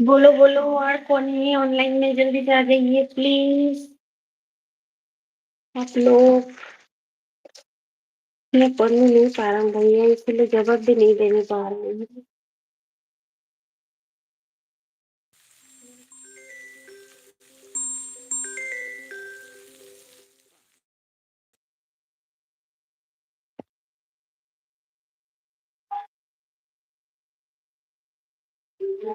बोलो बोलो, और कौन है? ऑनलाइन में जल्दी से आ जाइए प्लीज़ आप लोग। मैं पढ़ नहीं पा रहा हूँ भैया, इसलिए जवाब भी नहीं देने पा रही हूँ। क्या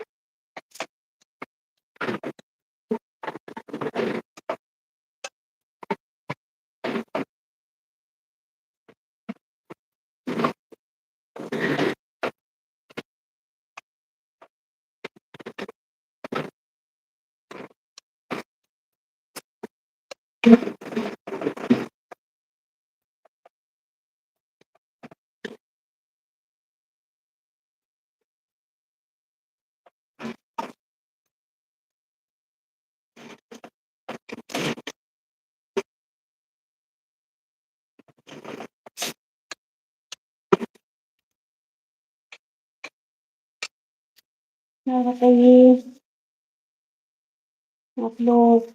Nakakainis. At look.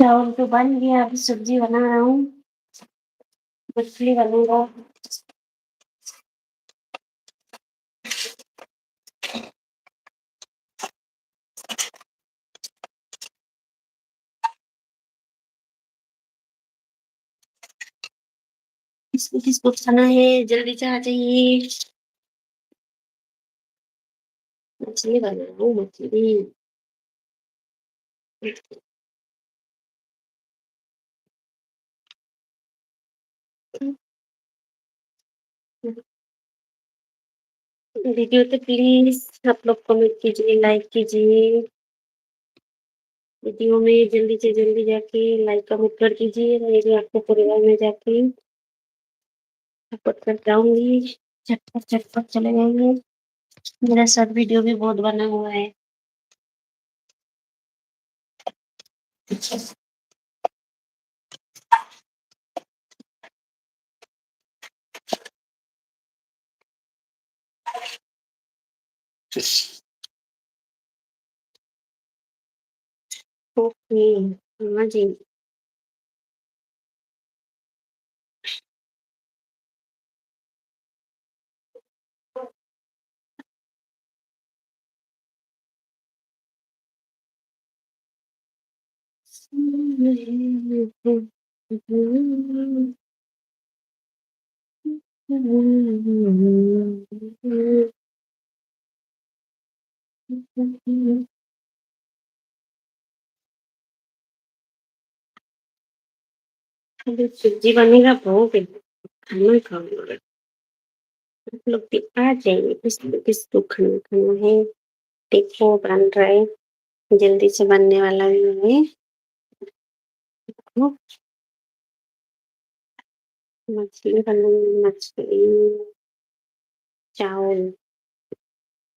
चावल तो बन गया, अभी सब्ज़ी बना रहा हूँ। मछली बनेगा। किसको किसको खाना है? जल्दी से आ मछली बना मछली। वीडियो तो प्लीज़ आप लोग कमेंट कीजिए, लाइक कीजिए। वीडियो में जल्दी से जल्दी जाके लाइक कमेंट कर दीजिए, मेरे आपको परिवार में जाके। सपोर्ट कर जाऊँगी। झटपट झटपट चले जाएँगे। मेरा सब वीडियो भी बहुत बना हुआ है। コーヒー、マジ。बनेगा भोग खाना खाऊँगा आप लोग भी आ जाइए खाना खाना है देखो बन रहा है जल्दी से बनने वाला भी है मछली बनाएँगे मछली, चावल,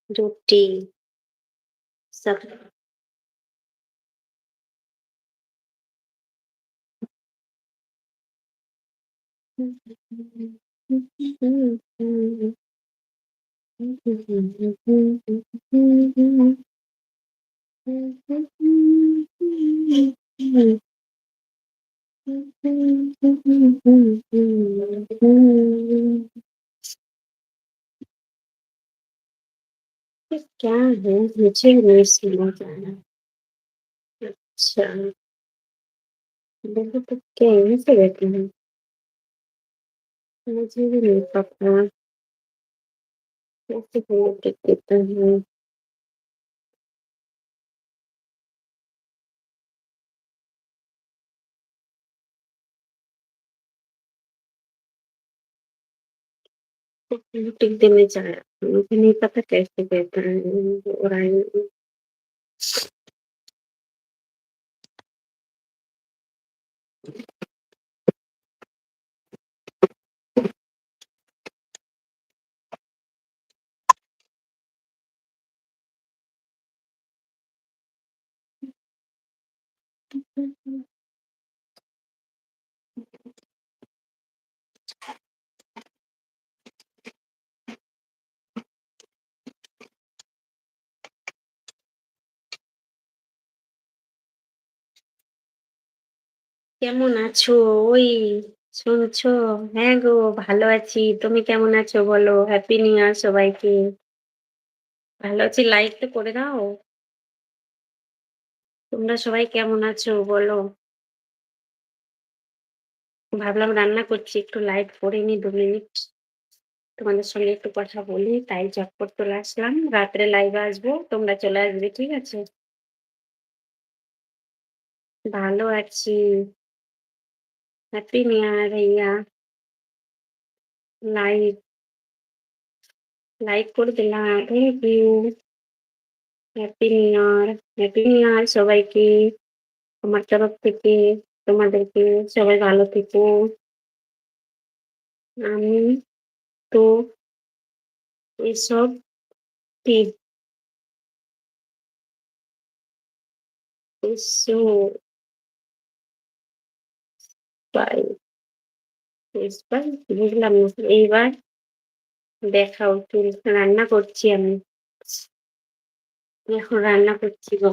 रोटी। Second. सब क्या है? मुझे नहीं समझ आया अच्छा। तो क्या यहीं से बैठे हैं? मुझे भी नहीं पता। देता हूँ? टिक देने चाहे मुझे नहीं पता कैसे देता है और आई কেমন আছো? ওই শুনছো? হ্যাঁ গো, ভালো আছি। তুমি কেমন আছো বলো? হ্যাপি নিউ ইয়ার সবাইকে। ভালো আছি লাইক তো করে দাও। তোমরা সবাই কেমন আছো বলো? ভাবলাম রান্না করছি, একটু লাইট করে নি, দু মিনিট তোমাদের সঙ্গে একটু কথা বলি, তাই ঝটপট চলে আসলাম। রাত্রে লাইভে আসব, তোমরা চলে আসবে, ঠিক আছে? ভালো আছি। হ্যাপি নিউ ইয়ার ভাইয়া লাইক লাইক করে দিলাম thank you happy new year happy new year সবাইকে আমার তরফ থেকে তোমাদেরকে সবাই ভালো থেকো আমি তো এসব টিপ পাই। পাই বুঝলাম এইবার দেখাও চুল রান্না করছি আমি। এখন রান্না করছি গো।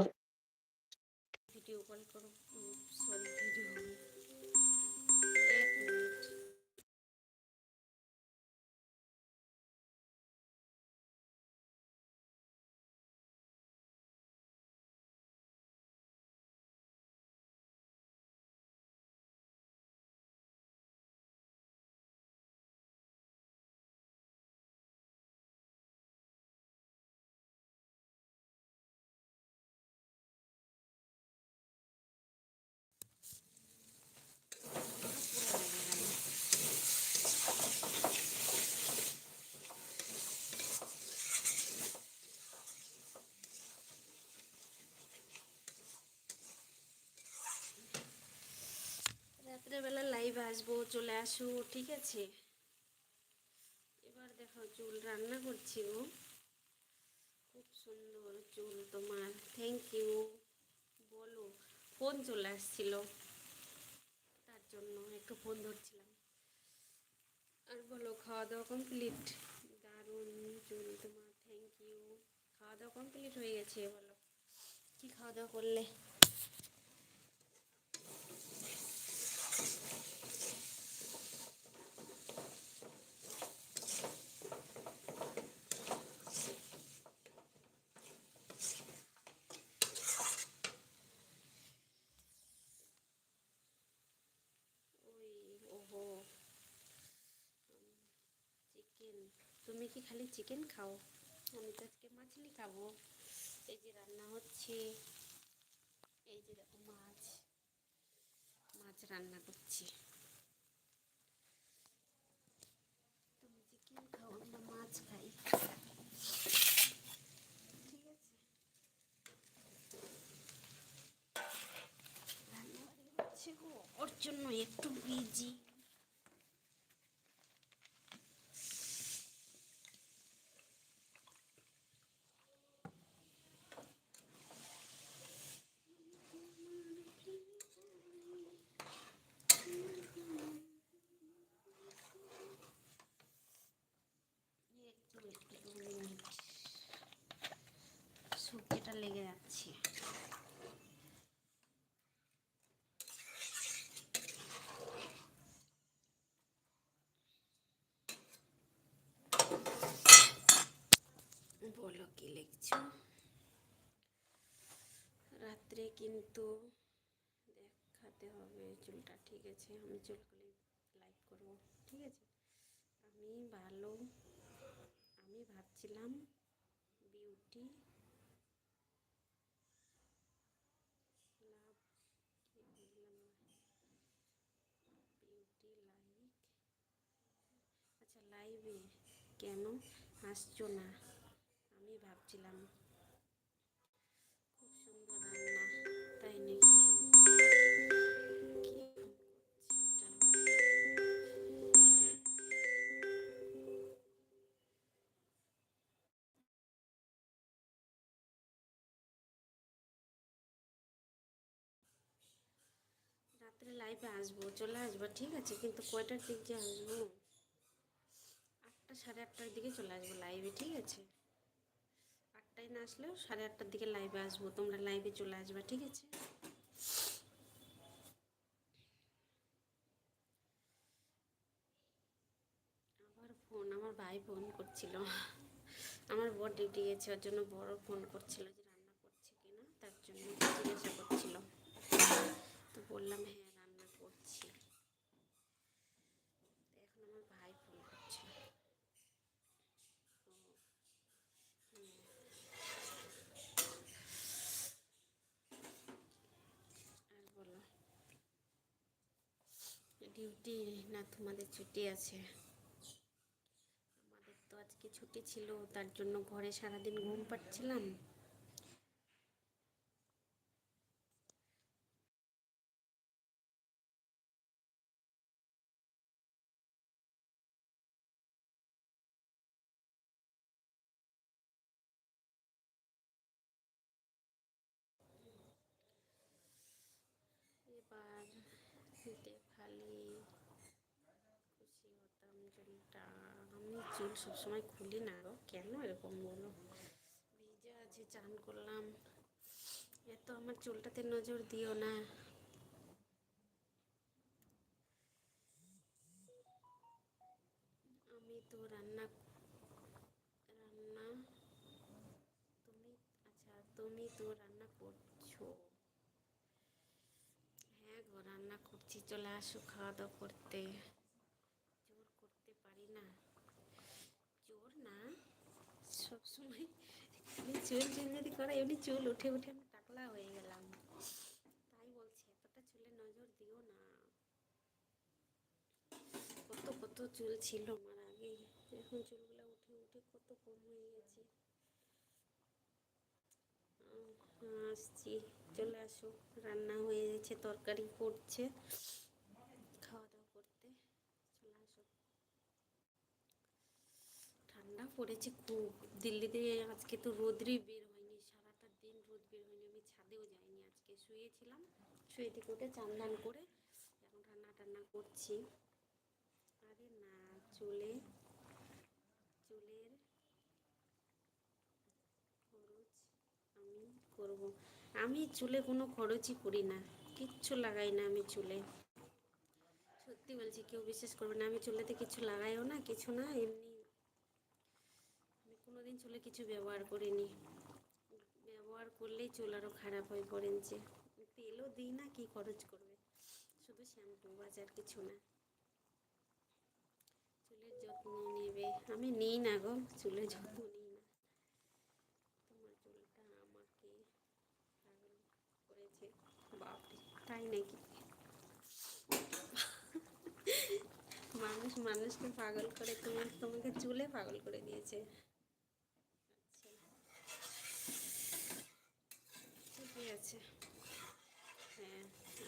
ভিডিও কল করো। সরি রাত্রেবেলা লাইভ আসব, চলে আসো ঠিক আছে? এবার দেখো চুল রান্না করছি গো খুব সুন্দর চুল তোমার থ্যাংক ইউ বলো ফোন চলে আসছিল। তার জন্য একটু ফোন ধরছিলাম। আর বলো খাওয়া দাওয়া কমপ্লিট দারুণ চুল তোমার থ্যাংক ইউ খাওয়া দাওয়া কমপ্লিট হয়ে গেছে, বলো। কি খাওয়া দাওয়া করলে ওই ওহো চিকেন তুমি কি খালি চিকেন খাও? আমি তো আজকে মাছলি খাব। এই যে রান্না হচ্ছে, এই যে দেখো মাছ মাছ রান্না করছি। তুমি চিকেন খাও, আমরা মাছ খাই। ওর জন্য একটু বিজি একটু একটু দু মিনিট সবজিটা লেগে যাচ্ছে বলো কি লিখছো? রাত্রে কিন্তু দেখাতে হবে চুলটা, ঠিক আছে? আমি চুলগুলি লাইভ করব, ঠিক আছে? আমি ভালো, আমি ভাবছিলাম বিউটি লাভ কি বুঝলাম বিউটি লাইক আচ্ছা লাইভে কেন আসছো না? আমি ভাবছিলাম। খুব সুন্দর রান্না, তাই নাকি? রাত্রে লাইভে আসব, চলে আসব, ঠিক আছে? কিন্তু কয়টার দিক যে আসব? আটটা, সাড়ে আটটার দিকে চলে আসব লাইভে ঠিক আছে? আটটায় না আসলেও সাড়ে আটটার দিকে লাইভে আসব। তোমরা লাইভে চলে আসবে, ঠিক আছে? আবার ফোন আমার ভাই ফোন করছিল। আমার বড় ডিউটি গেছে, ওর জন্য বড় ফোন করছিল যে রান্না করছে কিনা, তার জন্য জিজ্ঞাসা করছিল। তো বললাম হ্যাঁ রান্না করছি তো এখন আমার ভাই ফোন করছে ও, হুম। আর বলো ডিউটি না তোমাদের ছুটি আছে? আমাদের তো আজকে ছুটি ছিল, তার জন্য ঘরে সারাদিন ঘুম পাচ্ছিলাম এবার দেখালে খুশি হতাম চুলটা আমি চুল সবসময় খুলি না কেন এরকম বলো? ভিজে আছে চান করলাম, এত আমার চুলটাতে নজর দিও না। আমি তো রান্না রান্না, তুমি আচ্ছা তুমি তো রান্না করছ। হ্যাঁ গো, রান্না করছি, চলে আসো খাওয়া দাওয়া করতে জোর করতে পারি না জোর না সবসময় চুল চুল যদি করা এমনি চুল উঠে উঠে আমি টাকলা হয়ে গেলাম। তাই বলছি, এতটা চুলে নজর দিও না। কত কত চুল ছিল আমার আগে। এখন চুলগুলো উঠে উঠে কত কম হয়ে গেছে। আসছি, চলে আসো। রান্না হয়ে গেছে, তরকারি করছে খাওয়া দাওয়া করতে চলে আসো ঠান্ডা পড়েছে খুব। দিল্লিতে আজকে তো রোদ্রই বের হয়নি, সারাটা দিন রোদ বের হয়নি। আমি ছাদেও যাইনি আজকে, শুয়েছিলাম, শুয়ে থেকে উঠে চান দান করে এখন রান্না টান্না করছি। আরে না, চুলে, চুলের খরচ আমি করব। আমি চুলে কোনো খরচই করি না, কিচ্ছু লাগাই না আমি চুলে। সত্যি বলছি, কেউ বিশ্বাস করবে না, আমি চুলেতে কিছু লাগাইও না, কিছু না, এমনি আমি চুলে কিছু ব্যবহার করিনি। ব্যবহার করলেই চুল আরও খারাপ হয়ে পড়েছে তেলও দিই না, কি খরচ করবে? শুধু শ্যাম্পু বাজার কিছু না। চুলের যত্ন নেবে। আমি নিই না গো, চুলের যত্ন নিই না। তোমার চুলটা আমাকে পাগল করেছে। বাপরে, তাই নাকি? মানুষ মানুষকে পাগল করে, তোমার, তোমাকে চুলে পাগল করে দিয়েছে আচ্ছা ঠিকই আছে। হ্যাঁ আচ্ছা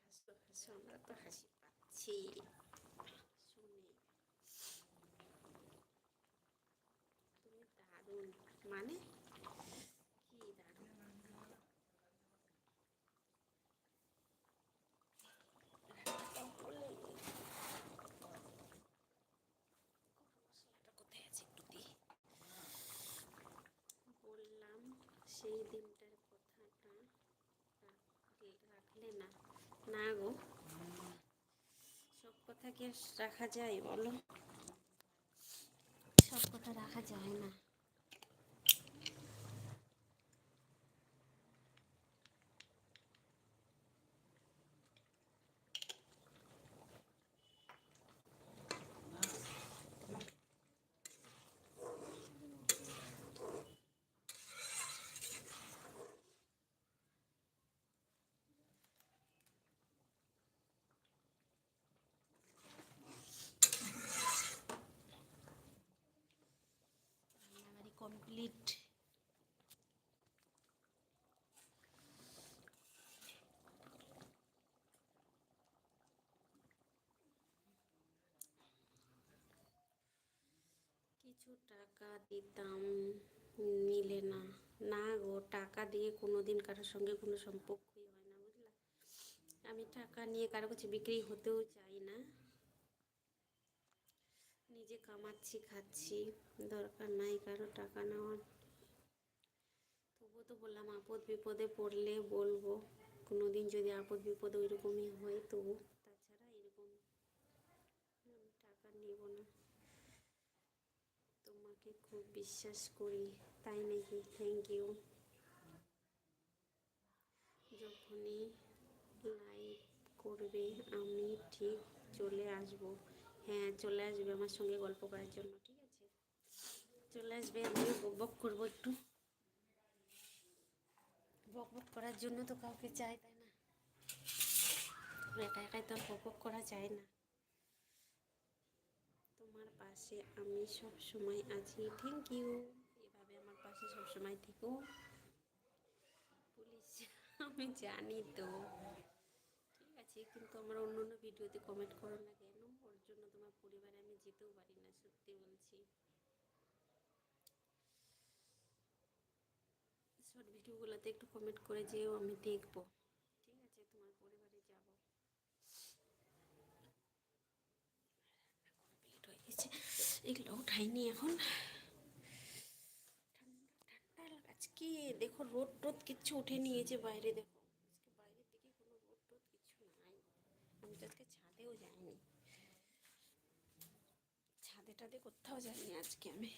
হাসো হাসো আমরা তো হাসি পাচ্ছি শুনে তুমি দারুণ মানে কি দারুণ মশলাটা কোথায় আছে একটু দিই বললাম সেই দিনটার কথাটা রাখ- রাখলে না না গো। সব কথা কি রাখা যায় বলো? সব কথা রাখা যায় না। কমপ্লিট কিছু টাকা দিতাম নিলে না। না গো, টাকা দিয়ে কোনো দিন কারোর সঙ্গে কোনো সম্পর্কই হয় না, বুঝলা? আমি টাকা নিয়ে কারও কাছে বিক্রি হতেও চাই না। নিজে কামাচ্ছি, খাচ্ছি, দরকার নাই কারও টাকা নেওয়ার। তবুও তো বললাম আপদ বিপদে পড়লে বলব কোনো দিন যদি আপদ বিপদ ওইরকমই হয় তবু তাছাড়া এরকম টাকা নেব না। তোমাকে খুব বিশ্বাস করি, তাই নাকি? থ্যাংক ইউ যখনই লাইভ করবে, আমি ঠিক চলে আসব। হ্যাঁ চলে আসবে আমার সঙ্গে গল্প করার জন্য, ঠিক আছে? চলে আসবে আমিও বক বক করব একটু। বক বক করার জন্য তো কাউকে চাই, তাই না? একা একাই তো বক বক করা যায় না। তোমার পাশে আমি সব সময় আছি থ্যাংক ইউ এভাবে আমার পাশে সব সময় থেকো। পুলিশ, আমি জানি তো। ঠিক আছে, কিন্তু আমার অন্য অন্য ভিডিওতে কমেন্ট করো না কেন ওর জন্য তোমার পরিবারে আমি যেতেও পারি না, সত্যি বলছি। শর্ট ভিডিওগুলোতে একটু কমেন্ট করে যেও, আমি দেখব। ঠিক আছে, তোমার পরিবারে যাব। হয়ে গেছে, এগুলো উঠাইনি এখন। ঠান্ডা ঠান্ডা আজকে দেখো রোদ টোদ কিচ্ছু উঠে নিয়েছে বাইরে, দেখো আজকে বাইরের দিকে কোনো রোদ টোদ কিছু নাই আমি তো আজকে টাদে কোথাও যাইনি আজকে আমি।